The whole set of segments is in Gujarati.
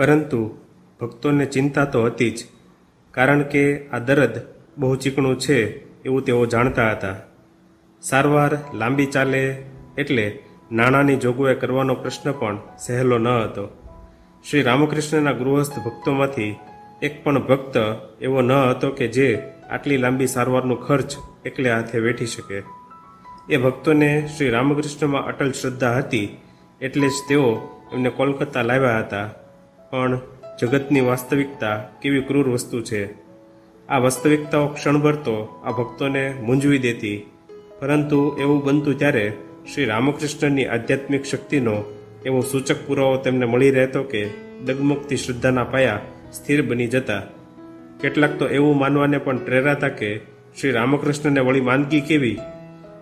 પરંતુ ભક્તોને ચિંતા તો હતી જ, કારણ કે આ દર્દ બહુ ચીકણું છે એવું તેઓ જાણતા હતા. સારવાર લાંબી ચાલે એટલે નાણાંની જોગવાઈ કરવાનો પ્રશ્ન પણ સહેલો ન હતો. શ્રી રામકૃષ્ણના ગૃહસ્થ ભક્તોમાંથી એક પણ ભક્ત એવો ન હતો કે જે આટલી લાંબી સારવારનો ખર્ચ એકલે હાથે વેઠી શકે. એ ભક્તોને શ્રી રામકૃષ્ણમાં અટલ શ્રદ્ધા હતી એટલે જ તેઓ એમને કોલકાતા લાવ્યા હતા. પણ જગતની વાસ્તવિકતા કેવી ક્રૂર વસ્તુ છે? આ વાસ્તવિકતાઓ ક્ષણભર તો આ ભક્તોને મૂંઝવી દેતી. પરંતુ એવું બનતું ત્યારે શ્રી રામકૃષ્ણની આધ્યાત્મિક શક્તિનો એવો સૂચક પુરાવો તેમને મળી રહેતો કે ડગમગતી શ્રદ્ધાના પાયા સ્થિર બની જતા. કેટલાક તો એવું માનવાને પણ પ્રેરાતા કે શ્રી રામકૃષ્ણને વળી માંદગી કેવી?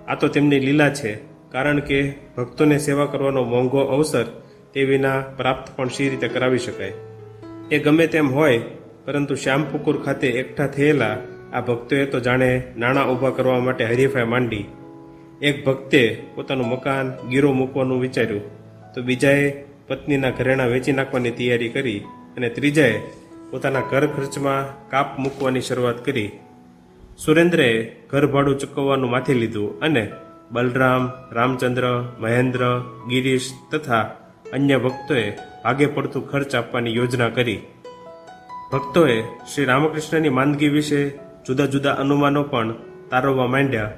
આ તો તેમની લીલા છે, કારણ કે ભક્તોને સેવા કરવાનો મોંઘો અવસર તે વિના પ્રાપ્ત પણ સી રીતે કરાવી શકાય? એ ગમે તેમ હોય, પરંતુ શ્યામપુકુર ખાતે એકઠા થયેલા આ ભક્તોએ તો જાણે નાણાં ઊભા કરવા માટે હરીફાઈ માંડી. એક ભક્તે પોતાનું મકાન ગીરો મૂકવાનું વિચાર્યું, તો બીજાએ પત્નીના ઘરેણાં વેચી નાખવાની તૈયારી કરી અને ત્રીજાએ પોતાના ઘર ખર્ચમાં કાપ મૂકવાની શરૂઆત કરી. સુરેન્દ્રએ ઘર ભાડું ચૂકવવાનું માથી લીધું અને બલરામ, રામચંદ્ર, મહેન્દ્ર, ગિરીશ તથા અન્ય ભક્તોએ ભાગે પડતું ખર્ચ આપવાની યોજના કરી. ભક્તોએ શ્રી રામકૃષ્ણની માંદગી વિશે જુદા જુદા અનુમાનો પણ તારવવા માંડ્યા.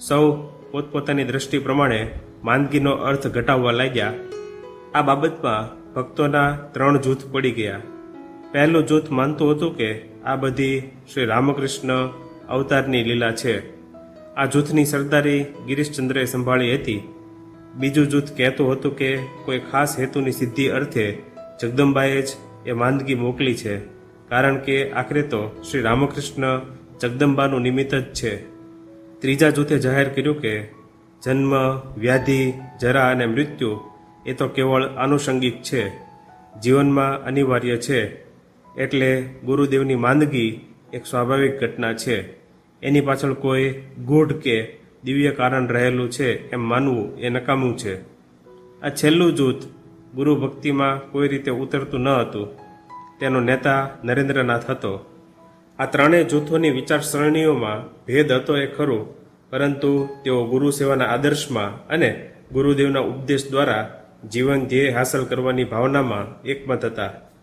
સૌ પોતપોતાની દ્રષ્ટિ પ્રમાણે માંદગીનો અર્થ ઘટાવવા લાગ્યા. આ બાબતમાં ભક્તોના ત્રણ જૂથ પડી ગયા. પહેલું જૂથ માનતું હતું કે આ બધી શ્રી રામકૃષ્ણ અવતારની લીલા છે. આ જૂથની સરદારી ગિરીશચંદ્રએ સંભાળી હતી. બીજું જૂથ કહેતું હતું કે કોઈ ખાસ હેતુની સિદ્ધિ અર્થે જગદંબાએ જ એ માંદગી મોકલી છે. કારણ કે આખરે તો શ્રી રામકૃષ્ણ જગદંબાનું નિમિત્ત જ છે. ત્રીજા જૂથે જાહેર કર્યું કે જન્મ, વ્યાધિ, જરા અને મૃત્યુ એ તો કેવળ આનુષંગિક છે. જીવનમાં અનિવાર્ય છે. એટલે ગુરુદેવની માંદગી એક સ્વાભાવિક ઘટના છે. એની પાછળ કોઈ ગૂઢ કે દિવ્ય કારણ રહેલું છે એમ માનવું એ નકામું છે. આ છેલ્લું જૂથ ગુરુ ભક્તિમાં કોઈ રીતે ઉતરતું ન હતું. તેનો નેતા નરેન્દ્રનાથ હતો. આ ત્રણેય જૂથોની વિચારસરણીઓમાં ભેદ હતો એ ખરું, પરંતુ તેઓ ગુરુ સેવાના આદર્શમાં અને ગુરુદેવના ઉપદેશ દ્વારા જીવન ધ્યેય હાંસલ કરવાની ભાવનામાં એકમત હતા.